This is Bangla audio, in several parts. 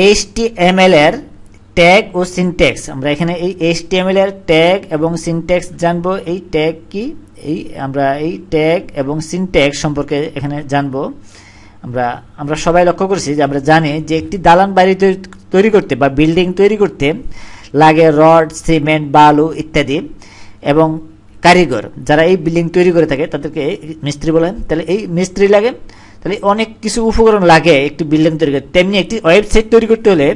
এইচটিএমএল এর ট্যাগ ও সিনট্যাক্স আমরা এখানে এই এইচটিএমএল এর ট্যাগ এবং সিনট্যাক্স জানব। এই ট্যাগ কি? এই আমরা এই ট্যাগ এবং সিনট্যাক্স সম্পর্কে এখানে জানব। আমরা আমরা সবাই লক্ষ্য করছি যে আমরা জানি যে একটি দালান বাড়ি তৈরি করতে বা বিল্ডিং তৈরি করতে লাগে রড, সিমেন্ট, বালু ইত্যাদি এবং কারিগর। যারা এই বিল্ডিং তৈরি করে থাকে তাদেরকে মিস্ত্রি বলেন। তাহলে এই মিস্ত্রি লাগে তাহলে অনেক কিছু উপকরণ লাগে একটি বিল্ডিং তৈরি করতে। তেমনি একটি ওয়েবসাইট তৈরি করতে হলে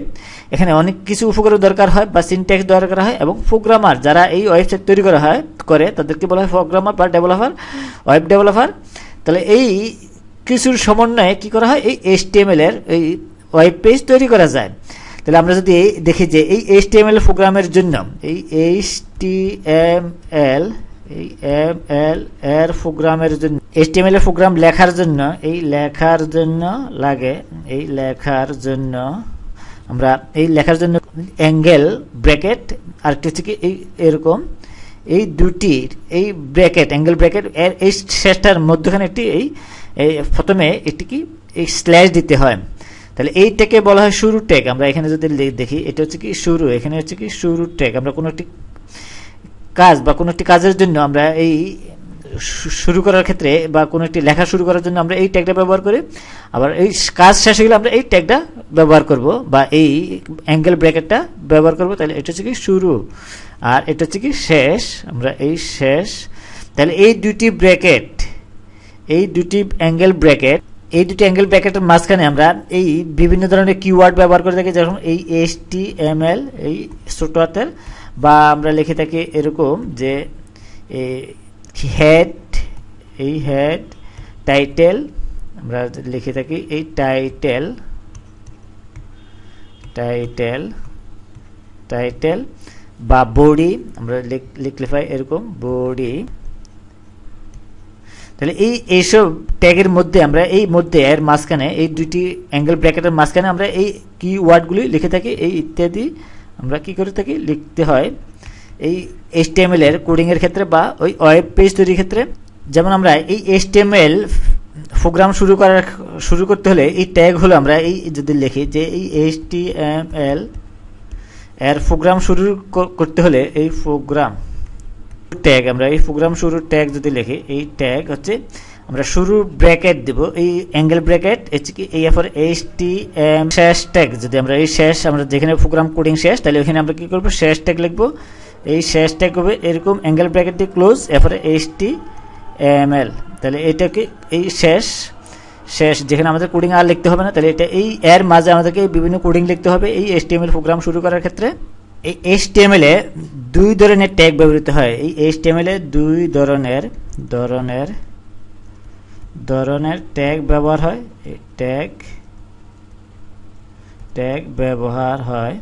এখানে অনেক কিছু উপকরণ দরকার হয় বা সিনট্যাক্স দরকার হয় এবং প্রোগ্রামার যারা এই ওয়েবসাইট তৈরি করা হয়, করে তাদেরকে বলা হয় প্রোগ্রামার বা ডেভেলপার ওয়েব ডেভেলপার তাহলে এই কিছুর সমন্বয়ে কি করা হয়? এই এইচটিএমএল এর এই ওয়েব পেজ তৈরি করা যায়। তাহলে আমরা যদি দেখি যে এই এইচটিএমএল প্রোগ্রামের জন্য এই এইচটিএমএল এই এম এল এর প্রোগ্রামের জন্য এইচটিএমএল এর প্রোগ্রাম লেখার জন্য, এই লেখার জন্য লাগে, এই লেখার জন্য, আমরা এই লেখার জন্য অ্যাঙ্গেল ব্র্যাকেট আর হচ্ছে এই এরকম, এই দুটির এই ব্র্যাকেট অ্যাঙ্গেল ব্র্যাকেট এর এই শেষটার মধ্যখানে একটি এই প্রথমে একটি কি, এই স্ল্যাশ দিতে হয়। তাহলে এই এইটাকে বলা হয় শুরু ট্যাগ আমরা এখানে যদি দেখি, এটা হচ্ছে কি শুরু, এখানে হচ্ছে কি শুরু ট্যাগ আমরা কোনো একটি কাজ বা কোনো একটি কাজের জন্য আমরা এই শুরু করার ক্ষেত্রে বা কোনো একটি লেখা শুরু করার জন্য আমরা এই ট্যাগটা ব্যবহার করি। আবার এই কাজ শেষ হয়ে গেলে আমরা এই ট্যাগটা ব্যবহার করব বা এই অ্যাঙ্গেল ব্র্যাকেটটা ব্যবহার করব। তাহলে এটা হচ্ছে কি শুরু আর এটা হচ্ছে কি শেষ। আমরা এই শেষ। তাহলে এই দুটি ব্র্যাকেট, এই দুটি অ্যাঙ্গেল ব্র্যাকেট, এই দুটি অ্যাঙ্গেল ব্র্যাকেটের মাঝখানে আমরা এই বিভিন্ন ধরনের কিওয়ার্ড ব্যবহার করে থাকি, যেমন এই এস টি এম এল এই ছোট হাতের বা আমরা লিখে থাকি এরকম যে হেড এই হেড টাইটেল আমরা লিখে থাকি এই টাইটেল টাইটেল টাইটেল বা বডি আমরা লিখলে পাই এরকম বডি তাহলে এই, এইসব ট্যাগের মধ্যে আমরা এই মধ্যে এর মাঝখানে এই দুইটি অ্যাঙ্গেল ব্র্যাকেটের মাঝখানে আমরা এই কি ওয়ার্ডগুলি লিখে থাকি, এই ইত্যাদি আমরা কি করে থাকি? লিখতে হয় এই এইচটিএমএল এর কোডিং এর ক্ষেত্রে বা ওই ওয়েব পেজ তৈরির ক্ষেত্রে। যেমন আমরা এই এইচটিএমএল প্রোগ্রাম শুরু করার শুরু করতে হলে এই ট্যাগ হলো আমরা এই যদি লিখি যে এই এইচটিএমএল এর প্রোগ্রাম শুরু করতে হলে এই প্রোগ্রাম ট্যাগ আমরা এই প্রোগ্রাম শুরুর ট্যাগ যদি লিখি, এই ট্যাগ হচ্ছে আমরা শুরু ব্র্যাকেট দেব। এই অ্যাঙ্গেল ব্র্যাকেট কি এই এরপর এইচ টি এম শেষ ট্যাগ যদি আমরা এই শেষ, আমরা যেখানে প্রোগ্রাম কোডিং শেষ, তাহলে ওখানে আমরা কী করব? শেষ ট্যাগ লিখব। এই শেষ ট্যাগ হবে এরকম অ্যাঙ্গেল ব্র্যাকেট দিয়ে ক্লোজ এরপরে এইচ টি এম এল তাহলে এটাকে এই শেষ শেষ, যেখানে আমাদের কোডিং আর লিখতে হবে না, তাহলে এটা এই, এর মাঝে আমাদেরকে বিভিন্ন কোডিং লিখতে হবে এই এল প্রোগ্রাম শুরু করার ক্ষেত্রে। এই এইচটিএমএল এ দুই ধরনের ট্যাগ ব্যবহৃত হয়। এই এইচটিএমএল এ দুই ধরনের ধরনের ধরনের ট্যাগ ব্যবহার হয়? এই ট্যাগ ট্যাগ ব্যবহার হয়।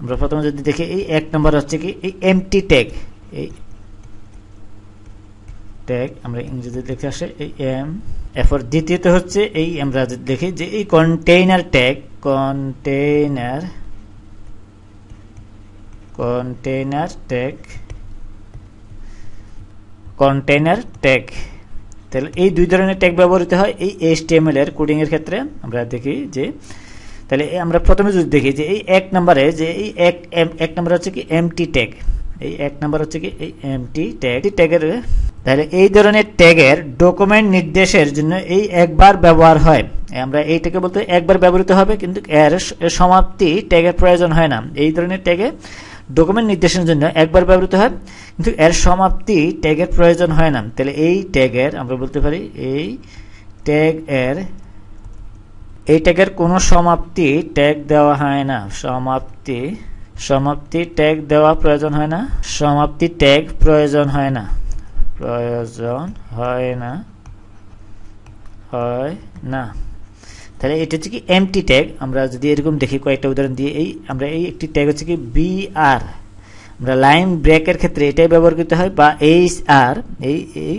আমরা প্রথমে যদি দেখি, এই এক নম্বর হচ্ছে কি, এই এমটি ট্যাগ এই ট্যাগ আমরা ইংরেজিতে দেখে আসে, এই এম এরপর দ্বিতীয়ত হচ্ছে, এই আমরা যদি দেখি যে এই container tag container container tag container tag তাহলে এই দুই ধরনের ট্যাগ ব্যবহৃত হয়, এই এইচটিএমএল এর কোডিং এর ক্ষেত্রে। আমরা দেখি যে, তাহলে আমরা প্রথমে যদি দেখি যে এই এক নম্বরে যে এই এক এক নম্বর হচ্ছে কি এমটি ট্যাগ এই এক নম্বর হচ্ছে কি এই এমটি ট্যাগ ট্যাগের তাহলে এই ধরনের ট্যাগের ডকুমেন্ট নির্দেশের জন্য এই একবার ব্যবহার হয়। আমরা এইটাকে বলতে একবার ব্যবহৃত হবে, কিন্তু এর সমাপ্তি ট্যাগের প্রয়োজন হয় না। এই ধরনের ট্যাগে ডকুমেন্ট নির্দেশের জন্য একবার ব্যবহৃত হয়, কিন্তু এর সমাপ্তি ট্যাগের প্রয়োজন হয় না। তাহলে এই ট্যাগের আমরা বলতে পারি এই ট্যাগ এর, এই ট্যাগের কোনো সমাপ্তি ট্যাগ দেওয়া হয় না। সমাপ্তি সমাপ্তি ট্যাগ দেওয়া প্রয়োজন হয় না। সমাপ্তি ট্যাগ প্রয়োজন হয় না। প্রয়োজন হয় না। হয় না। তাহলে এটা হচ্ছে কি এমটি ট্যাগ আমরা যদি এরকম দেখি কয়েকটা উদাহরণ দিয়ে, এই আমরা এই একটি ট্যাগ হচ্ছে কি বি আর আমরা লাইন ব্রেকের ক্ষেত্রে এটাই ব্যবহার করতে হয় বা এইচ আর এই এই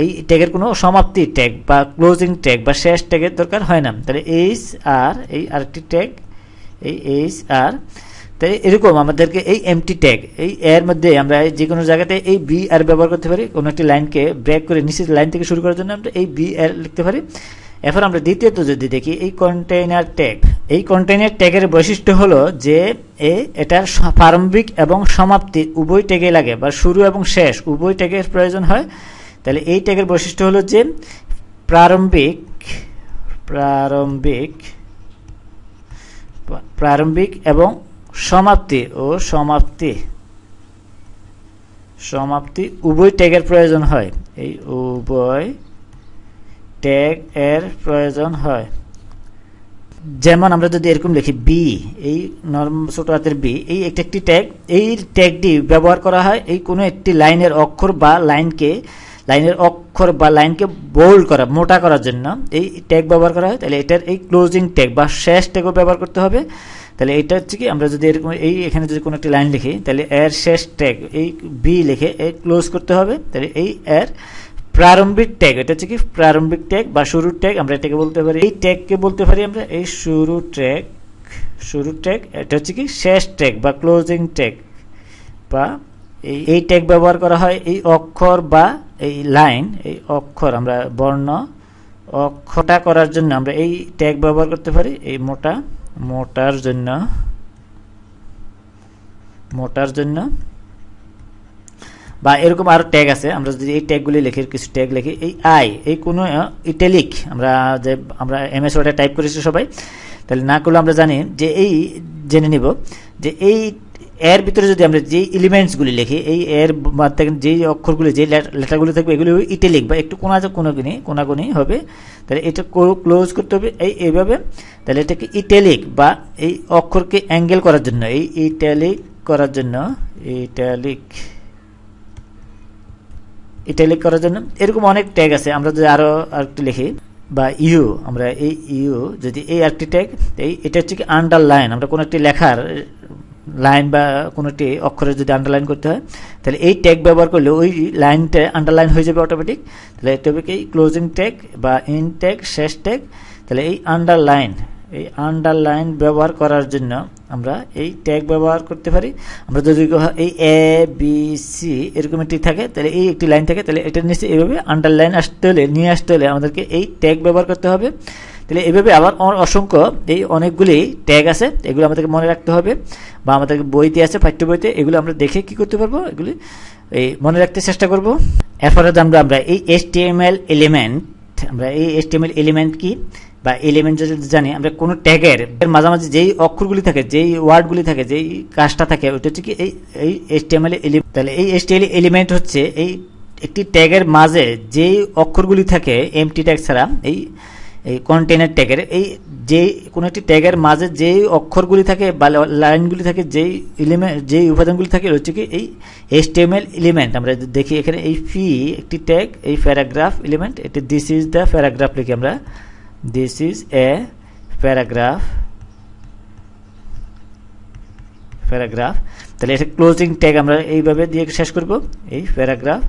এই ট্যাগের কোনো সমাপ্তি ট্যাগ বা ক্লোজিং ট্যাগ বা শেষ ট্যাগের দরকার হয় না। তাহলে এইচ আর এই আরেকটি ট্যাগ এই এইচ আর তাই এরকম আমাদেরকে এই এমটি ট্যাগ এই এর মধ্যে আমরা যে কোনো জায়গাতে এই বি আর ব্যবহার করতে পারি। কোনো একটি লাইনকে ব্রেক করে নিচের লাইন থেকে শুরু করার জন্য আমরা এই বি আর লিখতে পারি। এরপর আমরা দ্বিতীয়ত যদি দেখি, এই কন্টেইনার ট্যাগ এই কন্টেইনার ট্যাগের বৈশিষ্ট্য হলো যে এ, এটার প্রারম্ভিক এবং সমাপ্তি উভয় ট্যাগে লাগে, বা শুরু এবং শেষ উভয় ট্যাগের প্রয়োজন হয়। তাহলে এই ট্যাগের বৈশিষ্ট্য হলো যে প্রারম্ভিক প্রারম্ভিক প্রারম্ভিক এবং সমাপ্তি ও সমাপ্তি সমাপ্তি উভয় ট্যাগের প্রয়োজন হয়। এই উভয় ট্যাগ এর প্রয়োজন হয়। যেমন আমরা যদি এরকম লিখি বি এই নর্ম ছোট হাতের বি এই একটি একটি ট্যাগ এই ট্যাগটি ব্যবহার করা হয় এই কোনো একটি লাইনের অক্ষর বা লাইনকে, লাইনের অক্ষর বা লাইনকে বোল্ড করা, মোটা করার জন্য। এই ট্যাগ ব্যবহার করা হয়, তাহলে এটার এই ক্লোজিং ট্যাগ বা শেষ ট্যাগও ব্যবহার করতে হবে। তাহলে এটা হচ্ছে কি, আমরা যদি এরকম এই এখানে যদি কোনো একটি লাইন লিখি, তাহলে এর শেষ ট্যাগ এই বি লিখে এ ক্লোজ করতে হবে। তাহলে এই এর প্রারম্ভিক ট্যাগ এটা হচ্ছে কি? প্রারম্ভিক ট্যাগ বা শুরুর ট্যাগ আমরা এটাকে বলতে পারি। এই ট্যাগকে বলতে পারি আমরা, এই শুরু ট্যাগ শুরু ট্যাগ এটা হচ্ছে কি? শেষ ট্যাগ বা ক্লোজিং ট্যাগ বা এই এই ট্যাগ ব্যবহার করা হয়। এই অক্ষর বা এই লাইন এই অক্ষর, আমরা বর্ণ অক্ষটা করার জন্য আমরা এই ট্যাগ ব্যবহার করতে পারি। এই মোটা, মোটার জন্য মোটার জন্য বা এরকম আরও ট্যাগ আছে, আমরা যদি এই ট্যাগগুলি লিখি, কিছু ট্যাগ লিখি, এই আই এই কোনো ইটালিক আমরা যে, আমরা এমএস ওয়ার্ডে টাইপ করেছি সবাই, তাহলে না করলে আমরা জানি যে এই, জেনে নিব যে এই এর ভিতরে যদি আমরা যে এলিমেন্টসগুলি লিখি, এই এর যেই অক্ষরগুলি, যে লেটারগুলি থাকবে, এগুলি ইটালিক বা একটু কোনা, কোনাগুনি কোনাগুনি হবে। তাহলে এটা ক্লোজ করতে হবে, এই, এইভাবে। তাহলে এটাকে ইটালিক বা এই অক্ষরকে অ্যাঙ্গেল করার জন্য, এই ইটালিক করার জন্য ইটালিক ইটালিক করার জন্য। এরকম অনেক ট্যাগ আছে। আমরা যদি আরও আরেকটু লিখি, বা ইউ, আমরা এই ইউ, যদি এই একটি ট্যাগ এই এটা হচ্ছে কি আন্ডারলাইন আমরা কোনো একটি লেখার লাইন বা কোনো একটি অক্ষরে যদি আন্ডারলাইন করতে হয়, তাহলে এই ট্যাগ ব্যবহার করলে ওই লাইনটা আন্ডারলাইন হয়ে যাবে অটোমেটিক তাহলে এটা হবে কি ক্লোজিং ট্যাগ বা ইন ট্যাগ শেষ ট্যাগ তাহলে এই আন্ডারলাইন এই আন্ডারলাইন ব্যবহার করার জন্য আমরা এই ট্যাগ ব্যবহার করতে পারি। আমরা যদি এই এ বি সি এরকম একটি থাকে, তাহলে এই একটি লাইন থাকে, তাহলে এটার নিচে এইভাবে আন্ডারলাইন আসতে হলে, নিয়ে আসতে হলে আমাদেরকে এই ট্যাগ ব্যবহার করতে হবে। তাহলে এইভাবে আবার অসংখ্য এই অনেকগুলি ট্যাগ আছে, এগুলো আমাদেরকে মনে রাখতে হবে। বা আমাদের বইতে আছে, পাঠ্য বইতে, এগুলো আমরা দেখে কি করতে পারব? এগুলি এই মনে রাখতে চেষ্টা করব। এরপরে জানব আমরা এই এস এলিমেন্ট আমরা এই H T M L element কি? বা এলিমেন্ট জানি, আমরা কোনো ট্যাগের মাঝামাঝি যেই অক্ষরগুলি থাকে, যেই ওয়ার্ডগুলি থাকে, যেই কাজটা থাকে, ওইটা হচ্ছে কি এই এই এসটিএমএল এলিমেন্ট তাহলে এই এসটিএল এলিমেন্ট হচ্ছে এই একটি ট্যাগের মাঝে যেই অক্ষরগুলি থাকে এমটি ট্যাগ ছাড়া, এই এই কন্টেনার ট্যাগের এই যে কোনো একটি ট্যাগের মাঝে যেই অক্ষরগুলি থাকে বা লাইনগুলি থাকে, যেই এলিমেন্ট যেই উপাদানগুলি থাকে হচ্ছে কি এই এসটিএমএল এলিমেন্ট আমরা দেখি এখানে এই ফি একটি ট্যাগ এই প্যারাগ্রাফ এলিমেন্ট এটি দিস ইজ দ্য প্যারাগ্রাফ লিখে আমরা। This is a paragraph. Paragraph তাহলে এটা ক্লোজিং ট্যাগ আমরা এইভাবে দিয়ে শেষ করব, এই প্যারাগ্রাফ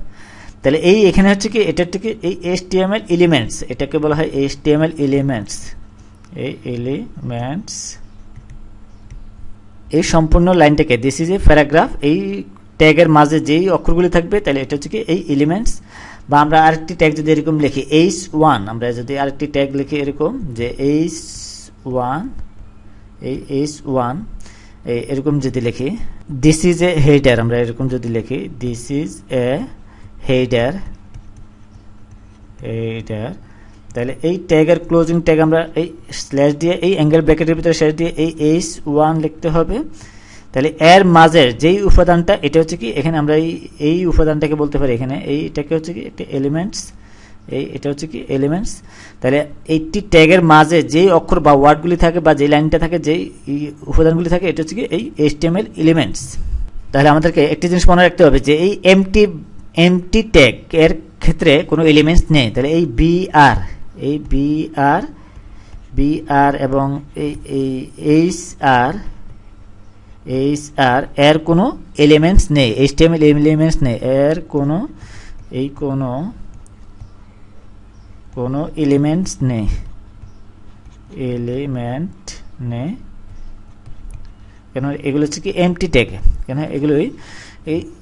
তাহলে এই এখানে হচ্ছে কি, এটা থেকে এই এসটিএমএল এলিমেন্টস এটাকে বলা হয় এসটিএমএল এলিমেন্টস এই এলিমেন্টস এই সম্পূর্ণ লাইনটাকে দিস ইজ এ প্যারাগ্রাফ এই ট্যাগের মাঝে যেই অক্ষরগুলি থাকবে, তাহলে এটা হচ্ছে কি, এই এলিমেন্টস বা আমরা আরেকটি ট্যাগ যদি এরকম লিখি এইচ ওয়ান আমরা যদি আরেকটি ট্যাগ লিখি এরকম, যে এইচ ওয়ান এই এইচ ওয়ান এই এরকম যদি লিখি দিস ইজ এ হেডার আমরা এরকম যদি লিখি this is a header header তাহলে এই ট্যাগের ক্লোজিং ট্যাগ আমরা এই স্ল্যাশ দিয়ে, এই অ্যাঙ্গেল ব্র্যাকেটের ভিতরে স্ল্যাশ দিয়ে এই এইচ ওয়ান লিখতে হবে। তাহলে এর মাঝের যেই উপাদানটা, এটা হচ্ছে কি, এখানে আমরা এই এই উপাদানটাকে বলতে পারি, এখানে এইটাকে হচ্ছে কি, একটা এলিমেন্টস এই, এটা হচ্ছে কি এলিমেন্টস তাহলে এইটি ট্যাগের মাঝে যেই অক্ষর বা ওয়ার্ডগুলি থাকে বা যে লাইনটা থাকে, যেই উপাদানগুলি থাকে, এটা হচ্ছে কি, এই এইচটিএমএল এলিমেন্টস তাহলে আমাদেরকে একটি জিনিস মনে রাখতে হবে যে এই এমটি এমটি ট্যাগ এর ক্ষেত্রে কোনো এলিমেন্টস নেই। তাহলে এই বি আর এই বি আর বি আর এবং এই এইচ আর এইচ আর এর কোনো এলিমেন্টস নেই এইচটিএমএল এলিমেন্টস নেই এর কোনো, এই কোনো কোনো এলিমেন্টস নেই এলিমেন্ট নেই। কেন, এগুলো হচ্ছে কি এমটি ট্যাগ কেন এগুলোই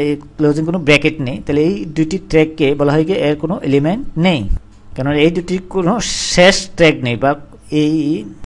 এই ক্লোজিং কোনো ব্র্যাকেট নেই, তাহলে এই দুইটি ট্র্যাককে বলা হয় কি এর কোনো এলিমেন্ট নেই। কেন, এই দুটির কোনো শেষ ট্র্যাক নেই, বা এই